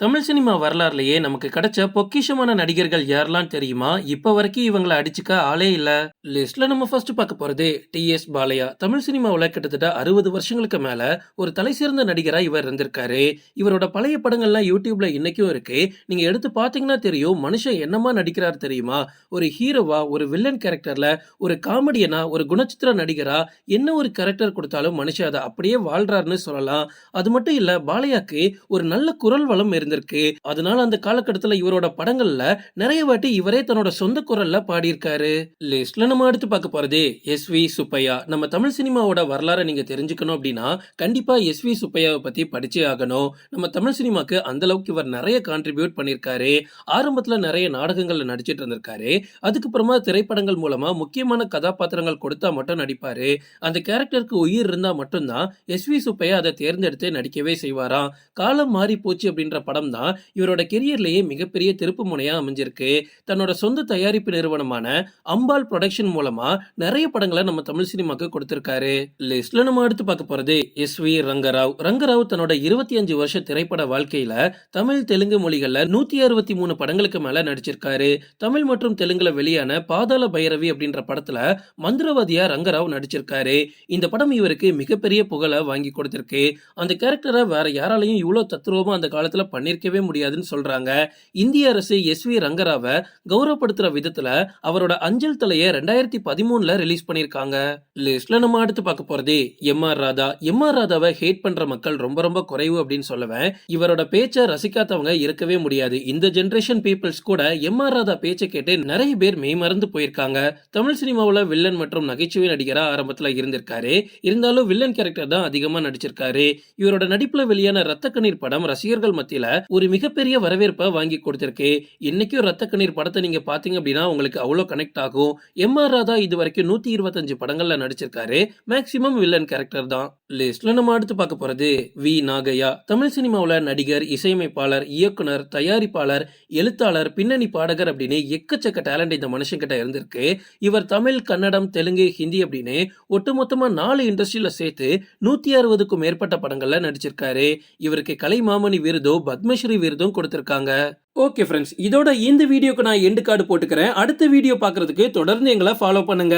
Tamil cinema வரலாறுலயே நமக்கு கிடைச்ச பொக்கிஷமான நடிகர்கள் யாரெல்லாம் தெரியுமா? இப்ப வரைக்கும் இவங்கள அடிச்சுக்க ஆளே இல்ல. லிஸ்ட்ல நம்ம ஃபர்ஸ்ட் பார்க்க போறது டி.எஸ். பாலையா. தமிழ் சினிமாவில் கிட்டத்தட்ட 60 வருஷங்களுக்கு மேல ஒரு தலைசிறந்த நடிகரா இவர் இருந்திருக்காரு. இவரோட பழைய படங்கள்லாம் யூடியூப்ல இன்னைக்கும் இருக்கு. நீங்க எடுத்து பார்த்தீங்கன்னா தெரியும், மனுஷன் என்னமா நடிக்கிறார் தெரியுமா? ஒரு ஹீரோவா, ஒரு வில்லன் கேரக்டர்ல, ஒரு காமெடியனா, ஒரு குணச்சித்திர நடிகரா என்ன ஒரு கேரக்டர் கொடுத்தாலும் மனுஷன் அதை அப்படியே வாழ்றாருன்னு சொல்லலாம். அது மட்டும் இல்ல, பாலையாக்கு ஒரு நல்ல குரல் வளம் இருந்திருக்கு. அதனால அந்த காலகட்டத்துல இவரோட படங்கள்ல நிறைய வாட்டி இவரே தன்னோட சொந்த குரல்ல பாடியிருக்காரு. லிஸ்ட்ல நம்ம அடுத்து பார்க்க போறது எஸ்.வி. சுப்பையா. நம்ம தமிழ் சினிமாவோட வரலாற நீங்க தெரிஞ்சுக்கணும் அப்படின்னா, கண்டிப்பா எஸ்.வி. சுப்பையாவை பத்தி படிச்சே ஆகணும். நம்ம தமிழ் சினிமாக்கு அந்த அளவுக்கு இவர் நிறைய கான்ட்ரிபியூட் பண்ணியிருக்காரு. ஆரம்பத்துல நிறைய நாடகங்கள்ல நடிச்சிட்டு இருந்திருக்காரு. அதுக்கப்புறமா திரைப்படங்கள் மூலமா முக்கியமான கதாபாத்திரங்கள் கொடுத்தா மட்டும் நடிப்பாரு. அந்த கேரக்டருக்கு உயிர் இருந்தா மட்டும் தான் எஸ்.வி. சுப்பையா அதை தேர்ந்தெடுத்து நடிக்கவே செய்வாராம். காலம் மாறி போச்சு அப்படின்ற படம் படம் தான் இவரோட கெரியர்லேயே மிகப்பெரிய திருப்பு முனையாக அமைஞ்சிருக்கு. தன்னோட சொந்த தயாரிப்பு நிறுவனமான அம்பாள் ப்ரொடக்ஷன் மூலமா நிறைய படங்களை நம்ம தமிழ் சினிமாக்கு கொடுத்திருக்காரு. லிஸ்ட்ல நம்ம எடுத்து பார்க்க போறது எஸ்.வி. ரங்கராவ். ரங்கராவ் தன்னோட 25 வருஷ திரைப்பட வாழ்க்கையில தமிழ், தெலுங்கு மொழிகள்ல 163 படங்களுக்கு மேல நடிச்சிருக்காரு. தமிழ் மற்றும் தெலுங்குல வெளியான பாதாள பைரவி அப்படின்ற படத்துல மந்திரவாதியா ரங்கராவ் நடிச்சிருக்காரு. இந்த படம் இவருக்கு மிகப்பெரிய புகழை வாங்கி கொடுத்திருக்கு. அந்த கேரக்டரை வேற யாராலையும் இவ்வளவு தத்ரூபமா அந்த காலத்துல பண்ணியிருக்கவே முடியாதுன்னு சொல்றாங்க. இந்திய அரசு எஸ்.வி. ரங்கராவை கௌரவப்படுத்துற விதத்துல அவரோட அஞ்சல் தலையை ரெண்டாயிரத்தி பதிமூணில் ரிலீஸ் பண்ணியிருக்காங்க. லிஸ்ட்ல நம்ம அடுத்து பார்க்க போறது M R. Radha. M R ராதாவை ஹேட் பண்ற மக்கள் ரொம்ப ரொம்ப குறைவு அப்படின்னு சொல்லுவேன். இவரோட பேச்சை ரசிக்காதவங்க இருக்கவே முடியாது. இந்த ஜென்ரேஷன் பீப்புள்ஸ் கூட எம் ஆர் ராதா பேச்சை கேட்டு நிறைய பேர் மெய்மறந்து போயிருக்காங்க. தமிழ் சினிமாவில் வில்லன் மற்றும் நகைச்சுவை நடிகரா ஆரம்பத்தில் இருந்திருக்காரு. இருந்தாலும் வில்லன் கேரக்டர் தான் அதிகமாக நடிச்சிருக்காரு. இவரோட நடிப்பில் வெளியான ரத்த கண்ணீர் படம் ரசிகர்கள் மத்தியில் ஒரு மிகப்பெரிய வரவேற்ப வாங்கி கொடுத்திருக்கு. இன்னைக்கும் ரத்த கண்ணீர் படத்தை நீங்க பார்த்தீங்க அப்படின்னா உங்களுக்கு அவ்வளவு கனெக்ட் ஆகும். எம் ஆர் ராதா இது வரைக்கும் நூத்தி இருபத்தஞ்சு படங்கள்ல நடிச்சிருக்காரு. மேக்சிமம் வில்லன் கேரக்டர் தான். லிஸ்ட்ல நம்ம அடுத்து பார்க்க போறது வி. நாகையா. தமிழ் சினிமாவில் நடிகர், இசையமைப்பாளர், இயக்குனர், தயாரிப்பாளர், எழுத்தாளர், பின்னணி பாடகர் அப்படின்னு எக்கச்சக்க டேலண்ட் இந்த மனுஷன்கிட்ட இருந்திருக்கு. இவர் தமிழ், கன்னடம், தெலுங்கு, ஹிந்தி அப்படின்னு ஒட்டுமொத்தமா நாலு இண்டஸ்ட்ரியில சேர்த்து 160க்கும் மேற்பட்ட படங்கள்ல நடிச்சிருக்காரு. இவருக்கு கலை மாமணி விருதோ பத்ம பத்மஸ்ரீ விருதும் கொடுத்திருக்காங்க. Okay friends. இதோட இந்த வீடியோக்கு நான் எண்டு கார்டு போட்டுக்கிறேன். அடுத்த வீடியோ பாக்குறதுக்கு தொடர்ந்து எங்கள ஃபாலோ பண்ணுங்க.